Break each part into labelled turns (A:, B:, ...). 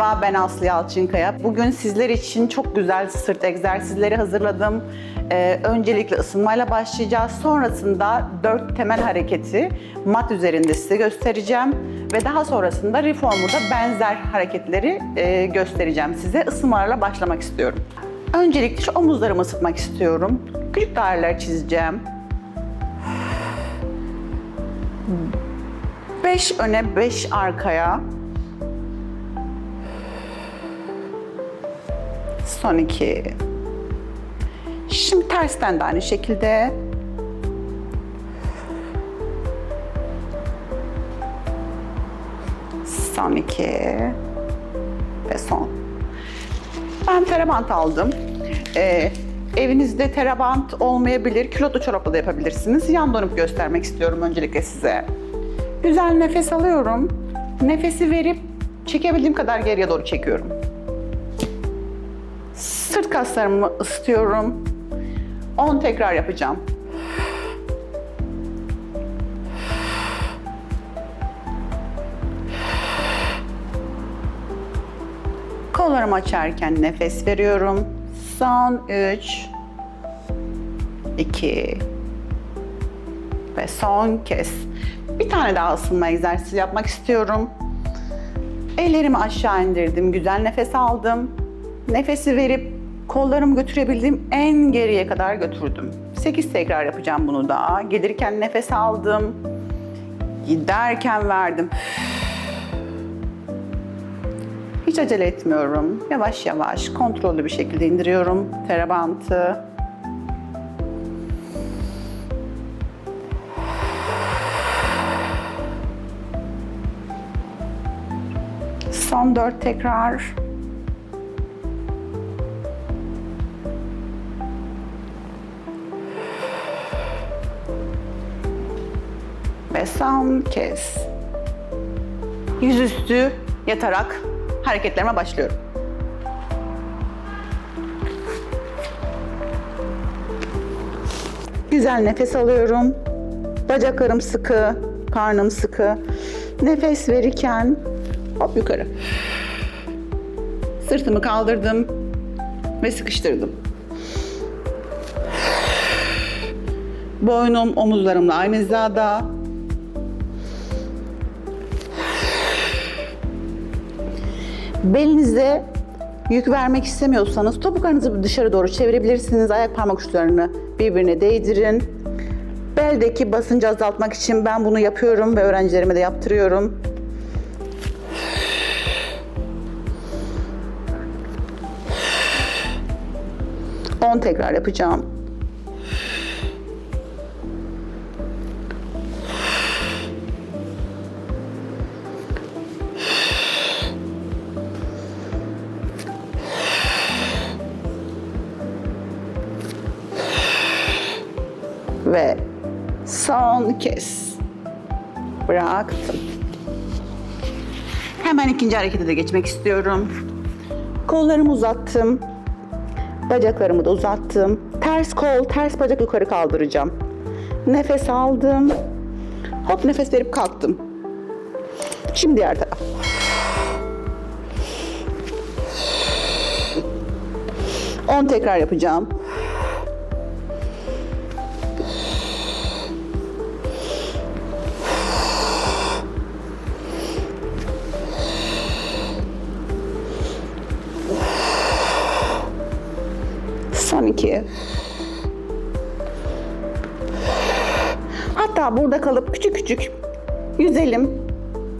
A: Merhaba ben Aslı Yalçınkaya. Bugün sizler için çok güzel sırt egzersizleri hazırladım. Ee, öncelikle ısınmayla başlayacağız. Sonrasında dört temel hareketi mat üzerinde size göstereceğim. Ve daha sonrasında reformer'da benzer hareketleri e, göstereceğim size. Isınmalarla başlamak istiyorum. Öncelikle şu omuzlarımı ısıtmak istiyorum. Küçük daireler çizeceğim. 5 öne 5 arkaya. Son iki. Şimdi tersten de aynı şekilde. Son iki. Ve son. Ben terabant aldım. Ee, evinizde terabant olmayabilir. Kilotlu çorapla da yapabilirsiniz. Yan dönüp göstermek istiyorum öncelikle size. Güzel nefes alıyorum. Nefesi verip çekebildiğim kadar geriye doğru çekiyorum. Sırt kaslarımı ısıtıyorum. 10 tekrar yapacağım. Kollarımı açarken nefes veriyorum. Son 3 2 ve son kez. Bir tane daha ısınma egzersizi yapmak istiyorum. Ellerimi aşağı indirdim, güzel nefes aldım. Nefesi verip kollarımı götürebildiğim en geriye kadar götürdüm. 8 tekrar yapacağım bunu da. Gelirken nefes aldım. Giderken verdim. Hiç acele etmiyorum. Yavaş yavaş, kontrollü bir şekilde indiriyorum terabantı. Son dört tekrar. Ve son kez. Yüzüstü yatarak hareketlerime başlıyorum. Güzel nefes alıyorum. Bacaklarım sıkı, karnım sıkı. Nefes verirken hop yukarı. Sırtımı kaldırdım ve sıkıştırdım. Boynum omuzlarımla aynı hizada. Belinize yük vermek istemiyorsanız topuklarınızı dışarı doğru çevirebilirsiniz. Ayak parmak uçlarını birbirine değdirin. Beldeki basıncı azaltmak için ben bunu yapıyorum ve öğrencilerime de yaptırıyorum. On tekrar yapacağım. Ve son kez bıraktım. Hemen ikinci harekete de geçmek istiyorum. Kollarımı uzattım. Bacaklarımı da uzattım. Ters kol, ters bacak yukarı kaldıracağım. Nefes aldım. Hop nefes verip kalktım. Şimdi diğer taraf. On tekrar yapacağım. İki. Hatta burada kalıp küçük küçük yüzelim.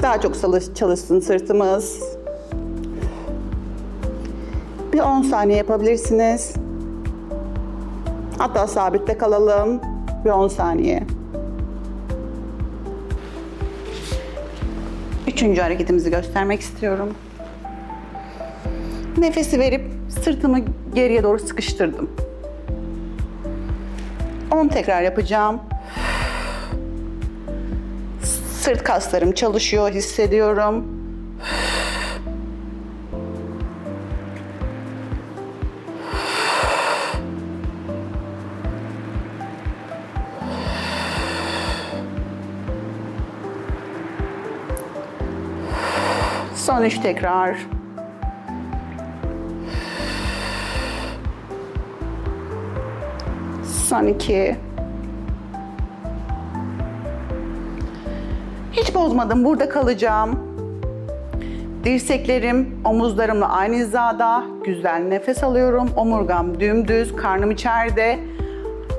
A: Daha çok çalış, çalışsın sırtımız. Bir 10 saniye yapabilirsiniz. Hatta sabitte kalalım. Bir 10 saniye. Üçüncü hareketimizi göstermek istiyorum. Nefesi verip sırtımı geriye doğru sıkıştırdım. 10 tekrar yapacağım. Sırt kaslarım çalışıyor, hissediyorum. Son üç tekrar. Son iki. Hiç bozmadım. Burada kalacağım. Dirseklerim omuzlarımla aynı hizada. Güzel nefes alıyorum. Omurgam dümdüz, karnım içeride.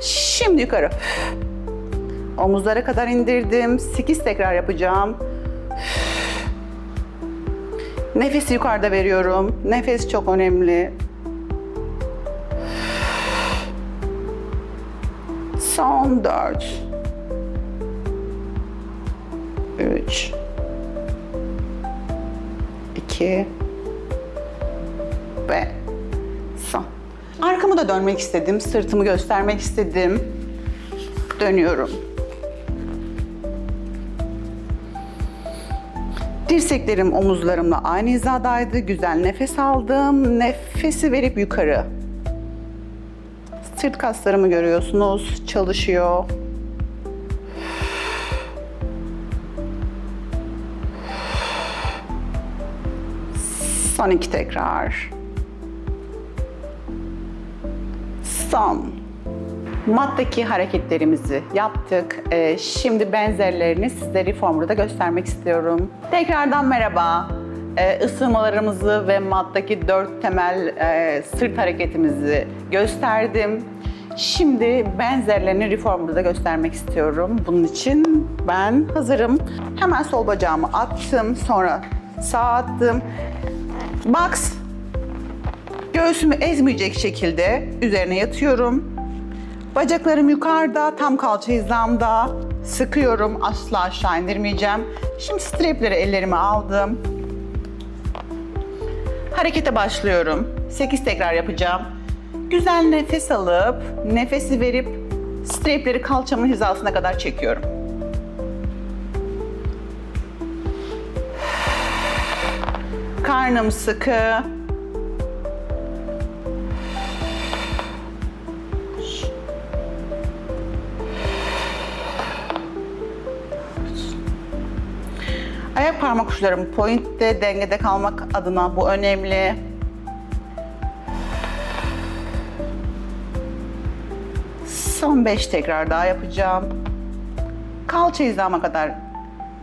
A: Şimdi yukarı. Omuzlara kadar indirdim. 8 tekrar yapacağım. Nefesi yukarıda veriyorum. Nefes çok önemli. Son 4. 3 2 ve son. Arkamı da dönmek istedim. Sırtımı göstermek istedim. Dönüyorum. Dirseklerim omuzlarımla aynı hizadaydı. Güzel nefes aldım. Nefesi verip yukarı. Sırt kaslarımı görüyorsunuz. Çalışıyor. Son iki tekrar. Son. Mattaki hareketlerimizi yaptık. Ee, şimdi benzerlerini size reformer'da göstermek istiyorum. Tekrardan merhaba. Ee, ısınmalarımızı ve mattaki dört temel e, sırt hareketimizi gösterdim. Şimdi benzerlerini reformer'da göstermek istiyorum. Bunun için ben hazırım. Hemen sol bacağımı attım. Sonra sağ attım. Box. Göğsümü ezmeyecek şekilde üzerine yatıyorum. Bacaklarım yukarıda, tam kalça hizamda. Sıkıyorum, asla aşağı indirmeyeceğim. Şimdi strapleri ellerime aldım. Harekete başlıyorum. 8 tekrar yapacağım. Güzel nefes alıp, nefesi verip strapleri kalçamın hizasına kadar çekiyorum. Karnım sıkı. Ayak parmak uçlarım pointte, dengede kalmak adına bu önemli. Son 5 tekrar daha yapacağım. Kalça hizama kadar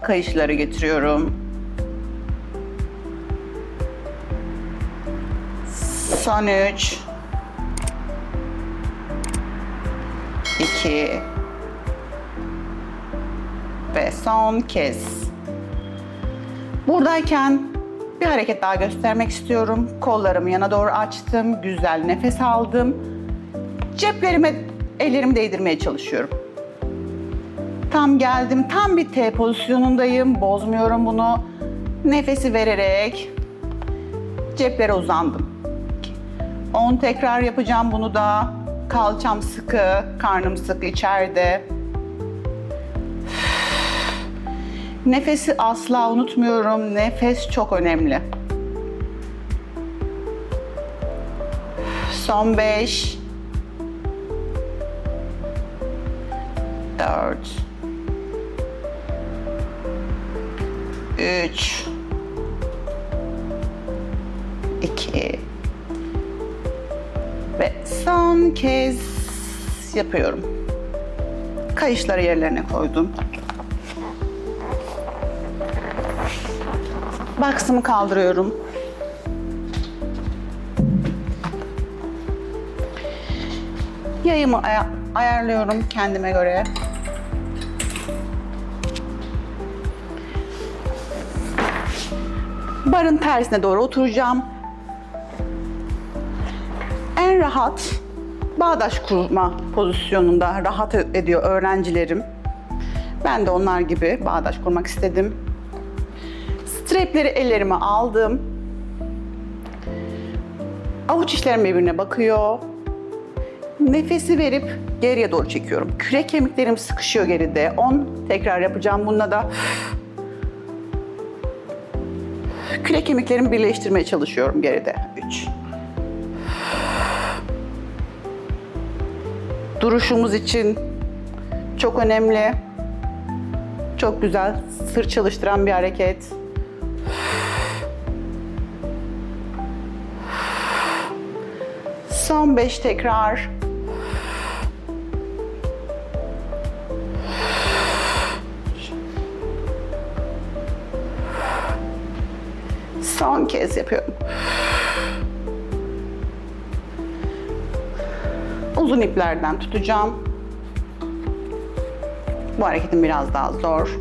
A: kayışları getiriyorum. Son 3 2 ve son kez. Buradayken bir hareket daha göstermek istiyorum. Kollarımı yana doğru açtım. Güzel nefes aldım. Ceplerime ellerimi değdirmeye çalışıyorum. Tam geldim. Tam bir T pozisyonundayım. Bozmuyorum bunu. Nefesi vererek ceplere uzandım. 10 tekrar yapacağım bunu da. Kalçam sıkı, karnım sıkı içeride. Nefesi asla unutmuyorum. Nefes çok önemli. Son 5 4 3 2 ve son kez yapıyorum. Kayışları yerlerine koydum. Box'ımı kaldırıyorum. Yayımı aya- ayarlıyorum kendime göre. Barın tersine doğru oturacağım. En rahat bağdaş kurma pozisyonunda rahat ediyor öğrencilerim. Ben de onlar gibi bağdaş kurmak istedim. Strapleri ellerime aldım. Avuç içlerim birbirine bakıyor. Nefesi verip geriye doğru çekiyorum. Kürek kemiklerim sıkışıyor geride. 10 tekrar yapacağım bununla da. Kürek kemiklerimi birleştirmeye çalışıyorum geride. 3. Duruşumuz için çok önemli. Çok güzel, sırt çalıştıran bir hareket. Son 5 tekrar. Son kez yapıyorum. Uzun iplerden tutacağım. Bu hareketim biraz daha zor.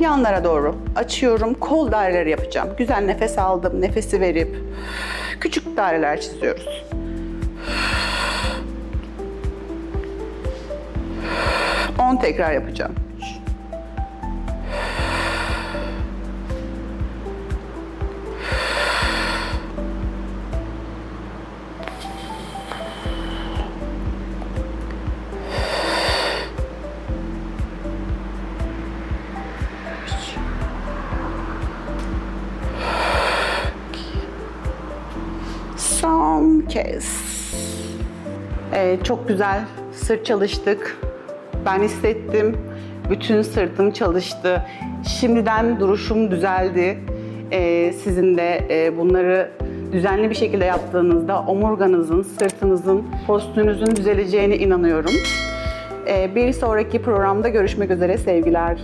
A: Yanlara doğru açıyorum. Kol daireleri yapacağım. Güzel nefes aldım. Nefesi verip küçük daireler çiziyoruz. On tekrar yapacağım. Kez. Evet, çok güzel sırt çalıştık. Ben hissettim. Bütün sırtım çalıştı. Şimdiden duruşum düzeldi. Ee, sizin de e, bunları düzenli bir şekilde yaptığınızda omurganızın, sırtınızın, postünüzün düzeleceğine inanıyorum. Ee, bir sonraki programda görüşmek üzere sevgiler.